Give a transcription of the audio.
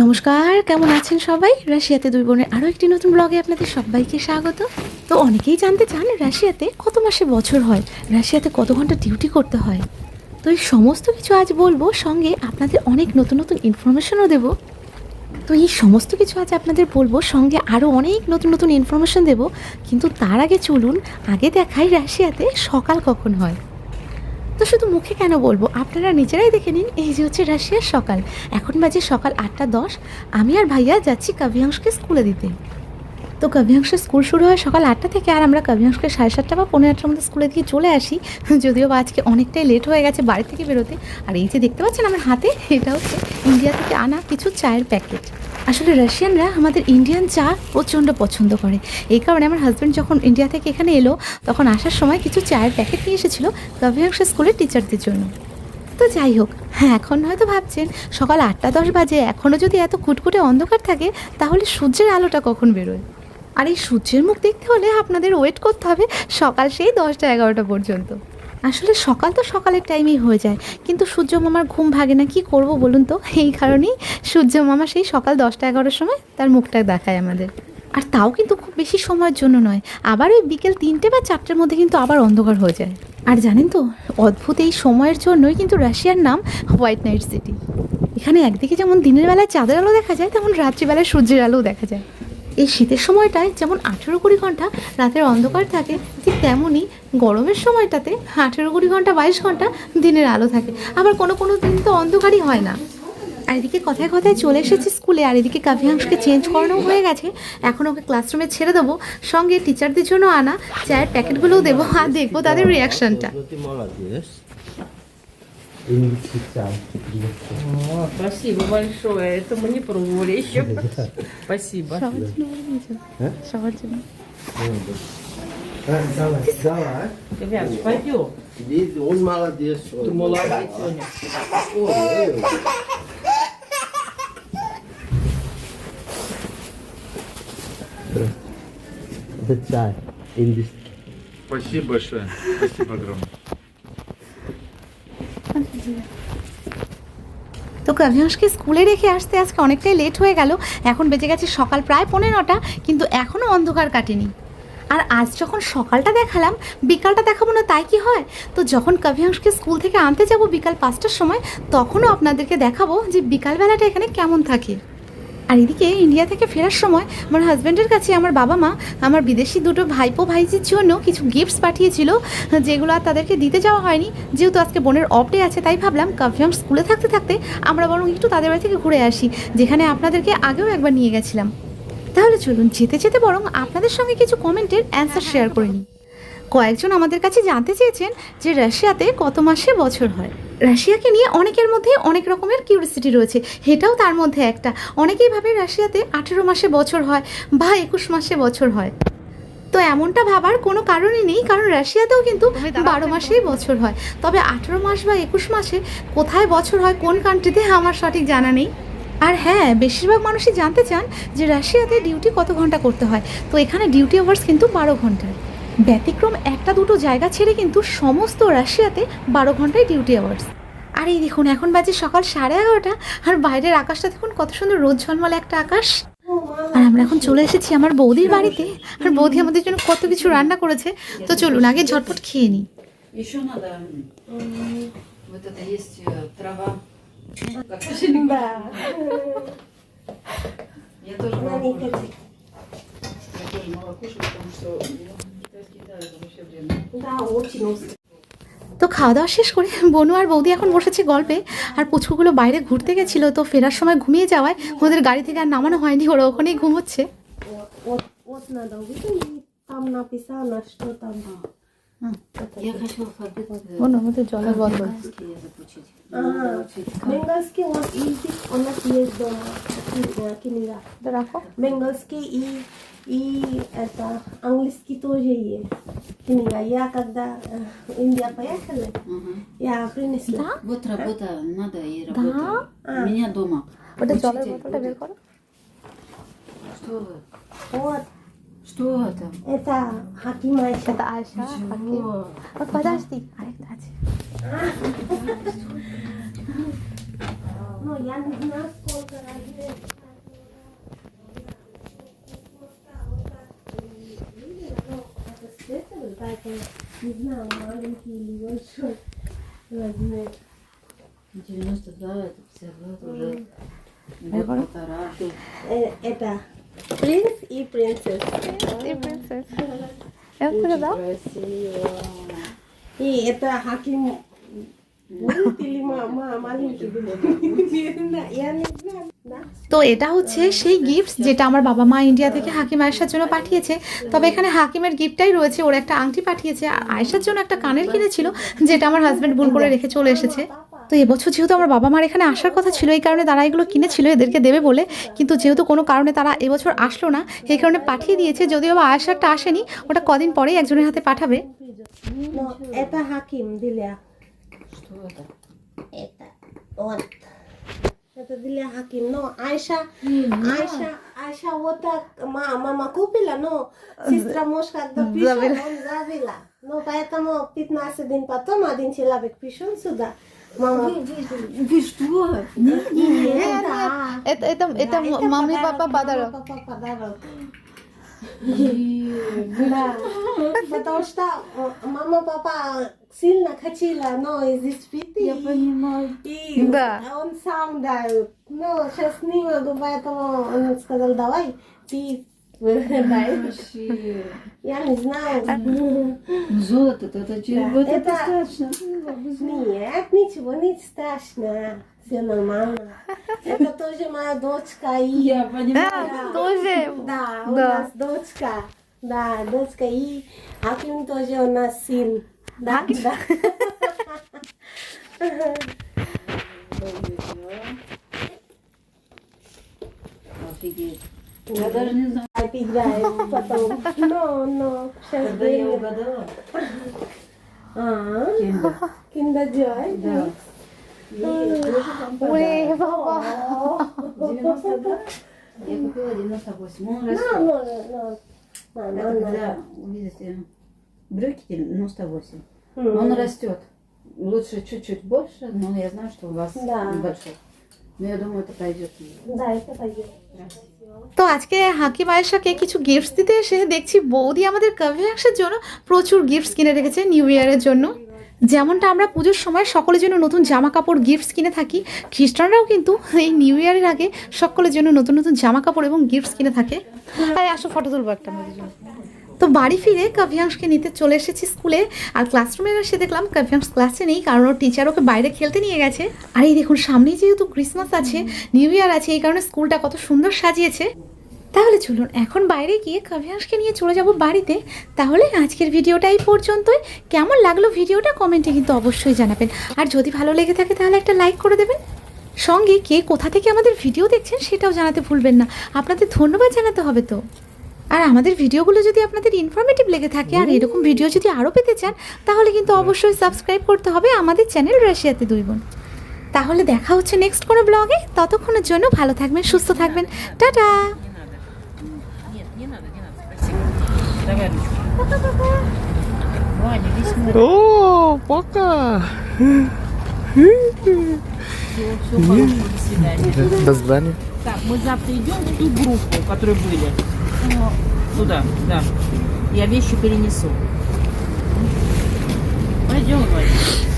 নমস্কার, কেমন আছেন সবাই? রাশিয়াতে দুই বোনের আরও একটি নতুন ব্লগে আপনাদের সবাইকে স্বাগত। তো অনেকেই জানতে চান রাশিয়াতে কত মাসে বছর হয়, রাশিয়াতে কত ঘণ্টা ডিউটি করতে হয়। তো এই সমস্ত কিছু আজ বলব, সঙ্গে আপনাদের অনেক নতুন নতুন ইনফরমেশনও দেবো। তো এই সমস্ত কিছু আজ আপনাদের বলব, সঙ্গে আরও অনেক নতুন নতুন ইনফরমেশন দেবো। কিন্তু তার আগে চলুন, আগে দেখাই রাশিয়াতে সকাল কখন হয়। তো শুধু মুখে কেন বলব? আপনারা নিজেরাই দেখে নিন, এই যে হচ্ছে রাশিয়ার সকাল। এখন বাজে সকাল আটটা দশ। আমি আর ভাইয়া যাচ্ছি কাভিয়াংশকে স্কুলে দিতে। তো কাভিয়াংশের স্কুল শুরু হয় সকাল আটটা থেকে, আর আমরা কাভিয়াংশকে সাড়ে সাতটা বা পনেরো আটটার মধ্যে স্কুলে দিয়ে চলে আসি। যদিও বা আজকে অনেকটাই লেট হয়ে গেছে বাড়ি থেকে বেরোতে। আর এই যে দেখতে পাচ্ছেন আমার হাতে, এটা হচ্ছে ইন্ডিয়া থেকে আনা কিছু চায়ের প্যাকেট আসলে রাশিয়ানরা আমাদের ইন্ডিয়ান চা প্রচণ্ড পছন্দ করে। এই কারণে আমার হাজব্যান্ড যখন ইন্ডিয়া থেকে এখানে এলো, তখন আসার সময় কিছু চায়ের প্যাকেট নিয়ে এসেছিল কাভিয়াংশ স্কুলের টিচারদের জন্য। তো যাই হোক হ্যাঁ এখন হয়তো ভাবছেন, সকাল আটটা দশ বাজে এখনও যদি এত কুটকুটে অন্ধকার থাকে, তাহলে সূর্যের আলোটা কখন বেরোয়? আর এই সূর্যের মুখ দেখতে হলে আপনাদের ওয়েট করতে হবে সকাল সেই দশটা এগারোটা পর্যন্ত। আসলে সকাল তো সকালের টাইমেই হয়ে যায়। কিন্তু সূর্য মামার ঘুম ভাগে না, কি করব বলুন তো? এই কারণেই সূর্য মামা সেই সকাল দশটা এগারোটার সময় তার মুখটা দেখায় আমাদের। আর তাও কিন্তু খুব বেশি সময়ের জন্য নয়, আবার ওই বিকেল তিনটে বা চারটের মধ্যে কিন্তু আবার অন্ধকার হয়ে যায়। আর জানেন তো, অদ্ভুত এই সময়ের জন্যই কিন্তু রাশিয়ার নাম হোয়াইট নাইট সিটি। এখানে একদিকে যেমন দিনের বেলায় চাঁদের আলো দেখা যায়, তেমন রাত্রিবেলায় সূর্যের আলোও দেখা যায়। এই শীতের সময়টায় যেমন আঠেরো কুড়ি ঘণ্টা রাতের অন্ধকার থাকে, ঠিক তেমনই গরমের সময়টাতে আঠেরো কুড়ি ঘণ্টা, বাইশ ঘণ্টা দিনের আলো থাকে। আবার কোনো কোনো দিন তো অন্ধকারই হয় না। আর এদিকে কথায় কথায় চলে এসেছি স্কুলে, আর এদিকে কাভিয়াংশকে চেঞ্জ করানো হয়ে গেছে। এখন ওকে ক্লাসরুমে ছেড়ে দেবো। সঙ্গে টিচারদের জন্য আনা, চায়ের প্যাকেটগুলোও দেবো। আর দেখব তাদের রিয়াকশনটা О, спасибо большое. Это мы не пробовали еще. Спасибо. Шаватина. Давай, давай. Ребят, пойдем. Он молодец. Ты молодец, Соня. The chai. Спасибо большое. Спасибо огромное. তো স্কুলে রেখে আসতে আজকে অনেকটাই লেট হয়ে গেল। এখন বেজে গেছে সকাল প্রায় পনেরোটা কিন্তু এখনও অন্ধকার কাটেনি। আর আজ যখন সকালটা দেখালাম, বিকালটা দেখাবো না, তাই কি হয়? তো যখন কাভিয়াংশকে স্কুল থেকে আনতে যাব বিকাল পাঁচটার সময়, তখনও আপনাদেরকে দেখাবো যে বিকালবেলাটা এখানে কেমন থাকে। আর এদিকে ইন্ডিয়া থেকে ফেরার সময় আমার হাজব্যান্ডের কাছে আমার বাবা মা, আমার বিদেশি দুটো ভাইপো ভাইজির জন্য কিছু গিফটস পাঠিয়েছিল, যেগুলো আর তাদেরকে দিতে যাওয়া হয়নি। যেহেতু আজকে বোনের অফ ডে আছে, তাই ভাবলাম কাভিয়াং স্কুলে থাকতে থাকতে আমরা বরং একটু তাদের বাড়ি থেকে ঘুরে আসি, যেখানে আপনাদেরকে আগেও একবার নিয়ে গেছিলাম। তাহলে চলুন যেতে যেতে বরং আপনাদের সঙ্গে কিছু কমেন্টের অ্যান্সার শেয়ার করে নিই। কয়েকজন আমাদের কাছে জানতে চেয়েছেন যে রাশিয়াতে কত মাসে বছর হয়। রাশিয়াকে নিয়ে অনেকের মধ্যে অনেক রকমের কিউরিসিটি রয়েছে। এটাও তার মধ্যে একটা। অনেকেই ভাবে রাশিয়াতে আঠেরো মাসে বছর হয় বা একুশ মাসে বছর হয়। তো এমনটা ভাবার কোনো কারণই নেই কারণ রাশিয়াতেও কিন্তু বারো মাসেই বছর হয়। তবে আঠেরো মাস বা একুশ মাসে কোথায় বছর হয় কোন কান্ট্রিতে আমার সঠিক জানা নেই। আর হ্যাঁ বেশিরভাগ মানুষই জানতে চান যে রাশিয়াতে ডিউটি কত ঘণ্টা করতে হয়। তো এখানে ডিউটি আওয়ার্স কিন্তু বারো ঘণ্টার। ব্যতিক্রম একটা দুটো জায়গা ছেড়ে কিন্তু সমস্ত রাশিয়াতে বারো ঘন্টায় ডিউটি আওয়ার্স আর এই দেখুন এখন বাজে সকাল সাড়ে এগারোটা আর বাইরের আকাশটা দেখুন কত সুন্দর রোদ ঝলমলে একটা আকাশ আর আমরা এখন চলে এসেছি আমার বৌদির বাড়িতে আর বৌদি আমাদের জন্য কত কিছু রান্না করেছে তো চলুন আগে ঝটপট খেয়ে নিই Еще надо м, вот это есть э, трава. Я тоже молоко. Я тоже молоко, кушаю, потому что তো খাওয়া দাওয়া শেষ করে বনু আর বৌদি এখন বসেছে গল্পে আর পুচকুগুলো বাইরে ঘুরতে গেছিল তো ফেরার সময় ঘুমিয়ে যাওয়ায় ওদের গাড়ি থেকে আর নামানো হয়নি ওরা ওখানেই ঘুমোচ্ছে। জলের বদল бенгальский язык учить. А, Учить. бенгальский вот язык у нас есть дома, кни- книга. রাখো Бенгальский и, и это, английский тоже есть книга. Я когда э, в Индию поехала, Мгм. я принесла. Вот работа надо и работа. А. У меня дома. ওটা জলের Учитель বোতলটা বের будет. করো Что вы? Вот, Что это? это Хакима Айша. এটা আয়সা হাকিম О, ও подожди আরেকটা আছে Ну, Но я не знаю, поэтому не знаю, маленький или большой размер. 92, это 52, уже год полтора. Это принц и принцесса. Принц и принцесса. Это да? Красиво. И это Хаким তো এটা হচ্ছে সেই গিফট যেটা আমার বাবা মা ইন্ডিয়া থেকে হাকিম আয়েশার জন্য পাঠিয়েছে। তবে এখানে হাকিমের গিফটটাই রয়েছে ওর একটা আংটি পাঠিয়েছে। আর আয়েশার জন্য একটা কানের কিনেছিল যেটা আমার হাজব্যান্ড ভুল করে রেখে চলে এসেছে। তো এবছর যেহেতু আমার বাবা মার এখানে আসার কথা ছিল এই কারণে তারা এগুলো কিনেছিল এদেরকে দেবে বলে। কিন্তু যেহেতু কোনো কারণে তারা এবছর আসলো না এই কারণে পাঠিয়ে দিয়েছে। যদিও বা আয়েশারটা আসেনি ওটা কদিন পরেই একজনের হাতে পাঠাবে। এটা হাকিম দিলে Что это? Это вот. Это для Хаким. Но Айша, Айша, Айша вот так мама купила, но сестра муж когда пишет, он забила. Но ну, поэтому 15 дней потом один человек пишет сюда. Мама, вы что? Нет, нет, это, это, это, мама и папа подарок. Папа подарок. Да, потому что э, мама, папа сильно хотела, но из спиты. Я понимаю. И Да. он сам дает. Ну, сейчас не могу, поэтому он сказал, давай, ты. Вообще. Я не знаю. Ну, золото-то, это через Да, год это- достаточно. Нет, ничего не страшно. Все нормально. Это тоже моя дочка. И... Я понимаю. тоже Да, у Да. нас дочка. Да, дочка. И Аким тоже у нас сын. Dagda. Kadar Ay bir daha yapalım. No no. Sen Kadar ya o kadar Não, não, não. Não, não, não. купила 98. Он Ну, растет. ну, ну, ну, Это ну, ну. когда, видите, брюки 98. М. Он растет. Лучше чуть-чуть больше, но я знаю, что у вас Да. большой. Но я думаю, это пройдет. Да, это пойдет. তো আজকে হাকিম আয়েশাকে কিছু গিফটস দিতে এসে দেখছি বৌদি আমাদের কাভিয়াংসের জন্য প্রচুর গিফটস কিনে রেখেছে নিউ ইয়ারের জন্য যেমনটা আমরা পুজোর সময় সকলের জন্য নতুন জামা কাপড় গিফটস কিনে থাকি খ্রিস্টানরাও কিন্তু এই নিউ ইয়ারের আগে সকলের জন্য নতুন নতুন জামা কাপড় এবং গিফটস কিনে থাকে তাই আসো ফটো তুলবো একটা আমাদের জন্য। তো বাড়ি ফিরে কাভিয়াংশকে নিতে চলে এসেছি স্কুলে। আর ক্লাসরুমে এসে দেখলাম কাভিয়াংশ ক্লাসে নেই কারণ ওর টিচার ওকে বাইরে খেলতে নিয়ে গেছে। আর এই দেখুন সামনেই যেহেতু ক্রিসমাস আছে নিউ ইয়ার আছে এই কারণে স্কুলটা কত সুন্দর সাজিয়েছে। তাহলে চলুন এখন বাইরে গিয়ে কাভিয়াংশকে নিয়ে চলে যাব বাড়িতে। তাহলে আজকের ভিডিওটা এই পর্যন্তই। কেমন লাগল ভিডিওটা কমেন্টে কিন্তু অবশ্যই জানাবেন। আর যদি ভালো লেগে থাকে তাহলে একটা লাইক করে দেবেন। সঙ্গে কে কোথা থেকে আমাদের ভিডিও দেখছেন সেটাও জানাতে ভুলবেন না। আপনাদের ধন্যবাদ জানাতে হবে তো। আর আমাদের ভিডিওগুলো যদি আপনাদের ইনফরমেটিভ লেগে থাকে আর এরকম ভিডিও যদি আরও পেতে চান তাহলে কিন্তু অবশ্যই সাবস্ক্রাইব করতে হবে আমাদের চ্যানেল রাশিয়াতে দুই বোন তাহলে দেখা হচ্ছে নেক্সট কোনো ব্লগে ততক্ষণের জন্য ভালো থাকবেন সুস্থ থাকবেন টাটা Нет, не надо, не надо, спасибо. Давай ручку. Ваня, весь мой. О, пока. Всего, всего хорошего, до свидания. До свидания. Так, мы завтра идем в ту группу, в которой были. Туда, да. Я вещи перенесу. Пойдем, Ваня.